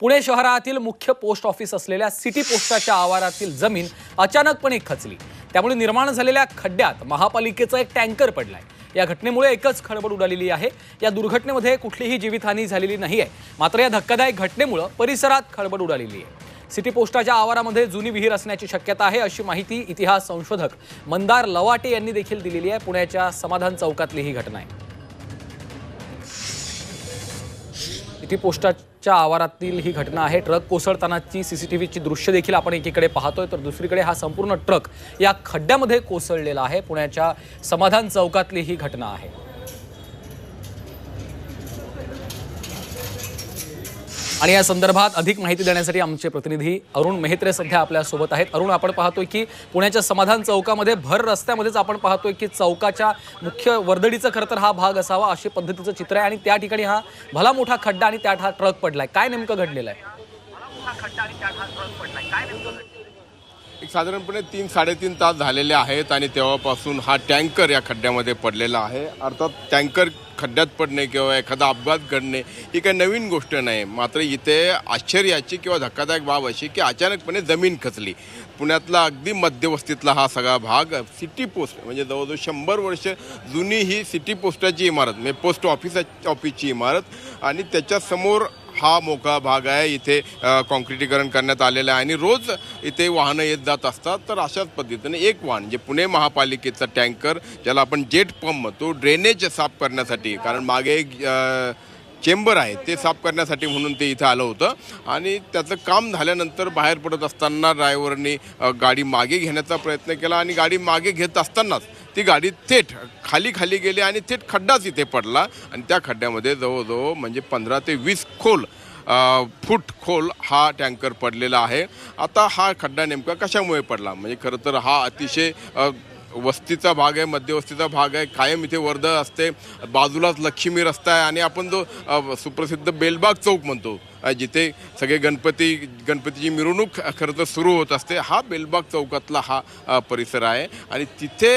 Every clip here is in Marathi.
पुणे शहरातील मुख्य पोस्ट ऑफिस असलेल्या सिटी पोस्टाच्या आवारातील जमीन अचानकपणे खचली. त्यामुळे निर्माण झालेल्या खड्ड्यात महापालिकेचा एक टँकर पडलाय. या घटनेमुळे एकच खळबळ उडालेली आहे. या दुर्घटनेमध्ये कुठलीही जीवितहानी झालेली नाही आहे मात्र या धक्कादायक घटनेमुळे परिसरात खळबळ उडालेली आहे. सिटी पोस्टाच्या आवारामध्ये जुनी विहीर असण्याची शक्यता आहे अशी माहिती इतिहास संशोधक मंदार लवाटे यांनी देखील दिलेली आहे. पुण्याच्या समाधान चौकातली ही घटना आहे. इथे पोस्टाच्या आवारातील ही घटना आहे. ट्रक कोसळतानाची सी सी टी व्हीची दृश्य देखील आपण एकीकडे पाहतोय. तर दुसरीकडे हा संपूर्ण ट्रक या खड्ड्यामध्ये कोसळलेला आहे. पुण्याच्या समाधान चौकातली ही घटना आहे. आणि या संदर्भात अधिक माहिती देण्यासाठी आमचे प्रतिनिधी अरुण मेहत्रे सध्या आपल्यासोबत आहेत. अरुण आपण पाहतोय की पुण्याच्या समाधान चौकामध्ये भर रस्त्यामध्येच आपण पाहतोय की चौकाच्या मुख्य वर्दडीचं खरं तर हा भाग असावा अशी पद्धतीचं चित्र आहे आणि त्या ठिकाणी हा भला मोठा खड्डा आणि त्यात हा ट्रक पडलाय. काय नेमकं घडलेलं आहे? एक साधारणपणे तीन साडेतीन तास झालेले आहेत आणि तेव्हापासून हा टँकर या खड्ड्यामध्ये पडलेला आहे. अर्थात टँकर खड्ड्यात पडणे किंवा एखादा अपघात घडणे ही काही नवीन गोष्ट नाही. मात्र इथे आश्चर्याची किंवा धक्कादायक बाब अशी की अचानकपणे जमीन खचली. पुण्यातला अगदी मध्यवस्तीतला हा सगळा भाग सिटी पोस्ट म्हणजे जवळजवळ शंभर वर्ष जुनी ही सिटी पोस्टाची इमारत म्हणजे पोस्ट ऑफिस ऑफिसची इमारत आणि त्याच्यासमोर हा मोकळा भाग आहे. इथे अ, काँक्रिटीकरण करण्यात आलेलं आहे. आणि रोज इथे वाहनं येत जात असतात. तर अशाच पद्धतीने एक वाहन जे पुणे महापालिकेचा टँकर ज्याला आपण जेट पंप म्हणतो ड्रेनेज साफ करण्यासाठी कारण मागे एक चेंबर आहे ते साफ करण्यासाठी म्हणून ते इथं आलं होतं. आणि त्याचं काम झाल्यानंतर बाहेर पडत असताना ड्रायव्हरनी गाडी मागे घेण्याचा प्रयत्न केला. आणि गाडी मागे घेत असतानाच ती गाडी थेट खाली खाली गेली आणि थेट खड्डाच इथे पडला. आणि त्या खड्ड्यामध्ये जवळजवळ म्हणजे पंधरा ते वीस खोल फूट खोल हा टँकर पडलेला आहे. आता हा खड्डा नेमका कशामुळे पडला? म्हणजे खरं तर हा अतिशय वस्तीचा भाग आहे मध्यवस्तीचा भाग आहे कायम इथे वर्दळ असते बाजूलाच लक्ष्मी रस्ता आहे आणि आपण जो सुप्रसिद्ध बेलबाग चौक म्हणतो जिथे सगळे गणपती गणपतीची मिरवणूक खरं तर सुरू होत असते हा बेलबाग चौकातला हा परिसर आहे. आणि तिथे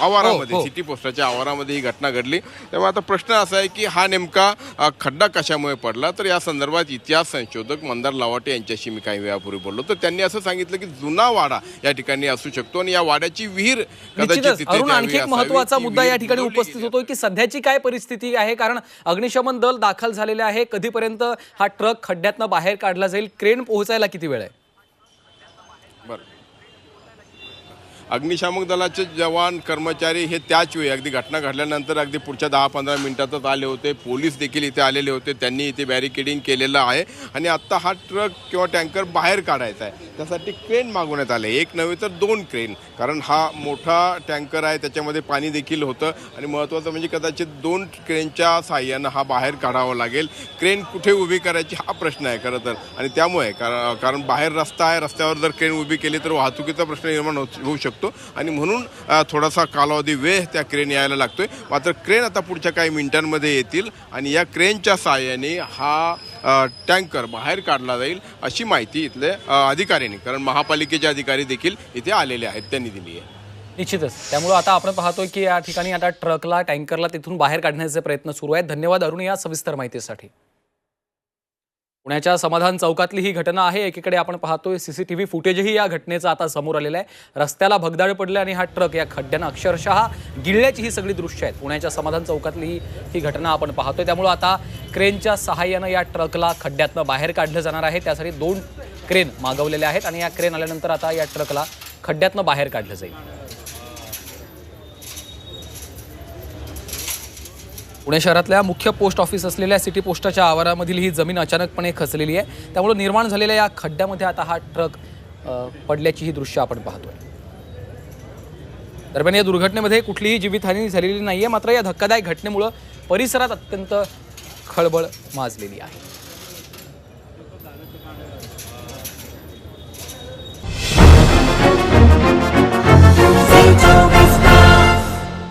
आवारामध्ये हो, हो. सिटी पोस्टाच्या आवारामध्ये ही घटना घडली. त्यामुळे आता प्रश्न असा आहे की हा नेमका अ, खड्डा कशामुळे पडला? तर या संदर्भात इतिहास संशोधक मंदार लावाटे यांच्याशी मी काही वेळापूर्वी बोललो. तर त्यांनी असं सांगितलं की जुना वाडा या ठिकाणी असू शकतो आणि या वाड्याची विहीर कदाचित निश्चितच. तिथे अरुण द्यावी आणखी एक असावी. महत्त्वाचा ती मुद्दा या ठिकाणी उपस्थित गेली. होतोय की सध्याची काय परिस्थिती आहे? कारण अग्निशमन दल दाखल झालेले आहे. कधीपर्यंत हा ट्रक खड्ड्यातनं बाहेर काढला जाईल? क्रेन पोहोचायला किती वेळ आहे? बरं. अग्निशामक दलाचे जवान कर्मचारी हे त्याच वेळी अगदी घटना घडल्यानंतर अगदी पुढच्या दहा पंधरा मिनिटातच आले होते. पोलीस देखील इथे आलेले होते. त्यांनी इथे बॅरिकेडिंग केलेलं आहे. आणि आत्ता हा ट्रक किंवा टँकर बाहेर काढायचा आहे. त्यासाठी क्रेन मागवण्यात आले. एक नव्हे तर दोन क्रेन कारण हा मोठा टँकर आहे. त्याच्यामध्ये पाणी देखील होतं. आणि महत्त्वाचं म्हणजे कदाचित दोन क्रेनच्या साहाय्यानं हा बाहेर काढावा लागेल. क्रेन कुठे उभी करायची हा प्रश्न आहे खरं तर. आणि त्यामुळे कारण कारण बाहेर रस्ता आहे. रस्त्यावर जर क्रेन उभी केली तर वाहतुकीचा प्रश्न निर्माण होऊ शकतो. आणि म्हणून थोडासा कालावधी वेळ त्या क्रेन यायला लागतोय. मात्र क्रेन आता पुढच्या काही मिनिटांमध्ये येतील आणि या क्रेनच्या साहाय्याने हा टँकर बाहेर काढला जाईल अशी माहिती इथले अधिकाऱ्यांनी. कारण महापालिकेचे अधिकारी देखील इथे आलेले आहेत. त्यांनी दिली आहे. निश्चितच. त्यामुळे आता आपण पाहतोय की या ठिकाणी आता ट्रकला टँकरला तिथून बाहेर काढण्याचे प्रयत्न सुरू आहेत. धन्यवाद अरुण या सविस्तर माहितीसाठी. पुण्याच्या समाधान चौकातली ही घटना आहे. एकीकडे आपण पाहतोय सीसीटीव्ही फुटेजही या घटनेचं आता समोर आलेलं आहे. रस्त्याला भगदाड पडले आणि हा ट्रक या खड्ड्यानं अक्षरशः गिळल्याची ही सगळी दृश्य आहेत. पुण्याच्या समाधान चौकातली ही ही घटना आपण पाहतोय. त्यामुळं आता क्रेनच्या सहाय्यानं या ट्रकला खड्ड्यातनं बाहेर काढलं जाणार आहे. त्यासाठी दोन क्रेन मागवलेल्या आहेत आणि या क्रेन आल्यानंतर आता या ट्रकला खड्ड्यातनं बाहेर काढलं जाईल. पुणे शहरातल्या मुख्य पोस्ट ऑफिस असलेल्या सिटी पोस्टाच्या आवारामधील ही जमीन अचानकपणे खचलेली आहे. त्यामुळे निर्माण झालेल्या या खड्ड्यामध्ये आता हा ट्रक पडल्याची ही दृश्य आपण पाहतोय. दरम्यान या दुर्घटनेमध्ये कुठलीही जीवितहानी झालेली नाही आहे मात्र या धक्कादायक घटनेमुळं परिसरात अत्यंत खळबळ माजलेली आहे.